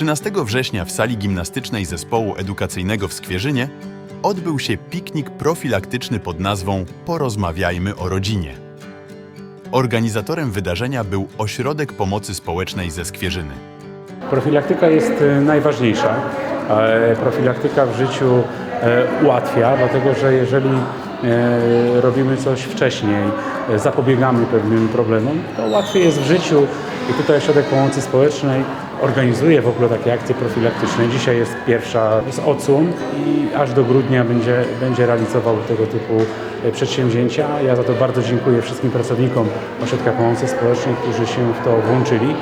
13 września w sali gimnastycznej Zespołu Edukacyjnego w Skwierzynie odbył się piknik profilaktyczny pod nazwą Porozmawiajmy o rodzinie. Organizatorem wydarzenia był Ośrodek Pomocy Społecznej ze Skwierzyny. Profilaktyka jest e, najważniejsza. E, Profilaktyka w życiu e, ułatwia, dlatego że jeżeli robimy coś wcześniej, zapobiegamy pewnym problemom, to łatwiej jest w życiu. I tutaj Ośrodek Pomocy Społecznej organizuje w ogóle takie akcje profilaktyczne. Dzisiaj jest pierwsza z odsłon i aż do grudnia będzie, będzie realizował tego typu e, przedsięwzięcia. Ja za to bardzo dziękuję wszystkim pracownikom Ośrodka Pomocy Społecznej, którzy się w to włączyli.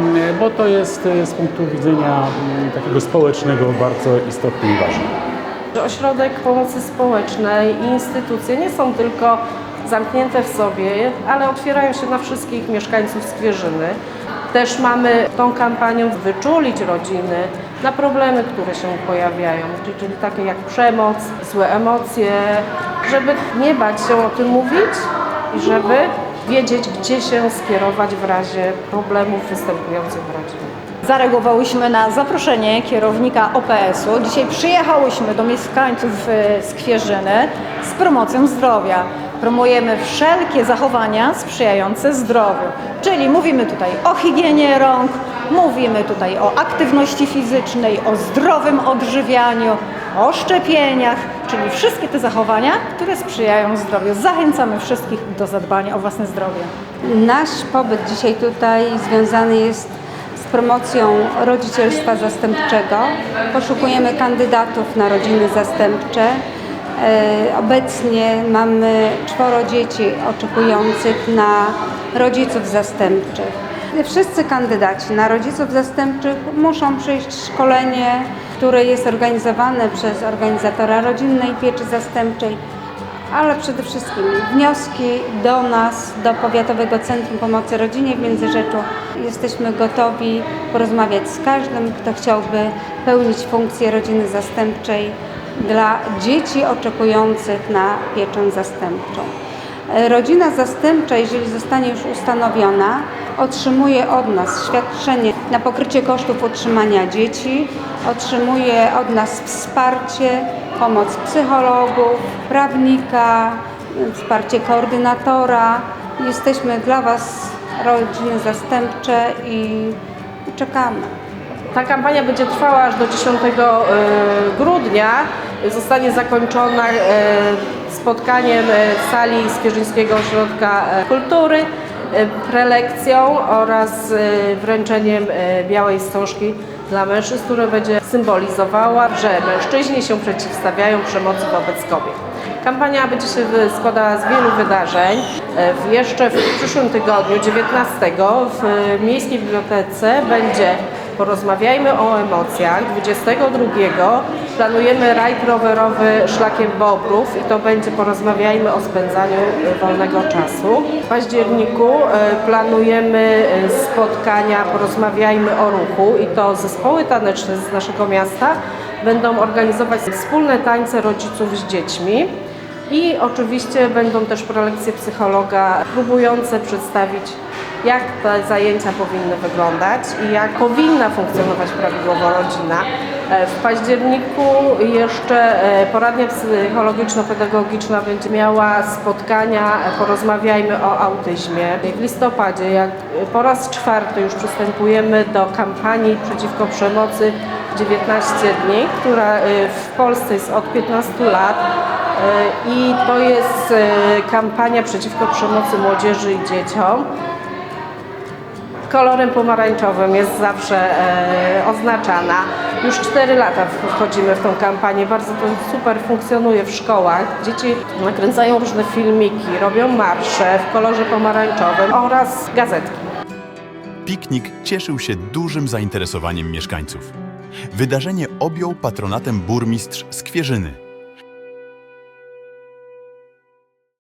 Mm, bo to jest e, z punktu widzenia mm, takiego społecznego bardzo istotne i ważne. Ośrodek Pomocy Społecznej i instytucje nie są tylko zamknięte w sobie, ale otwierają się na wszystkich mieszkańców Skwierzyny. Też mamy tą kampanią wyczulić rodziny na problemy, które się pojawiają, czyli- takie jak przemoc, złe emocje, żeby nie bać się o tym mówić i żeby wiedzieć, gdzie się skierować w razie problemów występujących w rodzinie. Zareagowałyśmy na zaproszenie kierownika OPS-u. Dzisiaj przyjechałyśmy do mieszkańców e, Skwierzyny z promocją zdrowia. Promujemy wszelkie zachowania sprzyjające zdrowiu. Czyli mówimy tutaj o higienie rąk, mówimy tutaj o aktywności fizycznej, o zdrowym odżywianiu, o szczepieniach, czyli wszystkie te zachowania, które sprzyjają zdrowiu. Zachęcamy wszystkich do zadbania o własne zdrowie. Nasz pobyt dzisiaj tutaj związany jest z promocją rodzicielstwa zastępczego. Poszukujemy kandydatów na rodziny zastępcze. E, Obecnie mamy czworo dzieci oczekujących na rodziców zastępczych. Wszyscy kandydaci na rodziców zastępczych muszą przejść szkolenie, które jest organizowane przez organizatora rodzinnej pieczy zastępczej ale przede wszystkim wnioski do nas, do Powiatowego Centrum Pomocy Rodzinie w Międzyrzeczu. Jesteśmy gotowi porozmawiać z każdym, kto chciałby pełnić funkcję rodziny zastępczej dla dzieci oczekujących na pieczę zastępczą. E, Rodzina zastępcza, jeżeli zostanie już ustanowiona, otrzymuje od nas świadczenie na pokrycie kosztów utrzymania dzieci, otrzymuje od nas wsparcie, pomoc psychologów, prawnika, e, wsparcie koordynatora. Jesteśmy dla Was rodziny zastępcze i czekamy. Ta kampania będzie trwała aż do 10 e, grudnia. Zostanie zakończona e, spotkaniem e, w sali Skwierzyńskiego Ośrodka e, Kultury, e, prelekcją oraz e, wręczeniem e, białej wstążki dla mężczyzn, która będzie symbolizowała, że mężczyźni się przeciwstawiają przemocy wobec kobiet. Kampania będzie się składała z wielu wydarzeń. E, Jeszcze w przyszłym tygodniu, 19, w e, Miejskiej Bibliotece będzie Porozmawiajmy o emocjach. 22 planujemy rajd rowerowy szlakiem Bobrów i to będzie Porozmawiajmy o spędzaniu e, wolnego czasu. W październiku e, planujemy e, spotkania Porozmawiajmy o ruchu i to zespoły taneczne z naszego miasta będą organizować wspólne tańce rodziców z dziećmi. I oczywiście będą też prelekcje psychologa próbujące przedstawić, jak te zajęcia powinny wyglądać i jak powinna funkcjonować prawidłowo rodzina. E, W październiku jeszcze e, poradnia psychologiczno-pedagogiczna będzie miała spotkania, e, porozmawiajmy o autyzmie. W listopadzie, jak po raz czwarty już przystępujemy do kampanii przeciwko przemocy 19 dni, która e, w Polsce jest od 15 lat. E, I to jest e, kampania przeciwko przemocy młodzieży i dzieciom. Kolorem pomarańczowym jest zawsze oznaczana. Już 4 lata wchodzimy w tą kampanię. Bardzo to super funkcjonuje w szkołach. Dzieci nakręcają różne filmiki, robią marsze w kolorze pomarańczowym oraz gazetki. Piknik cieszył się dużym zainteresowaniem mieszkańców. Wydarzenie objął patronatem burmistrz Skwierzyny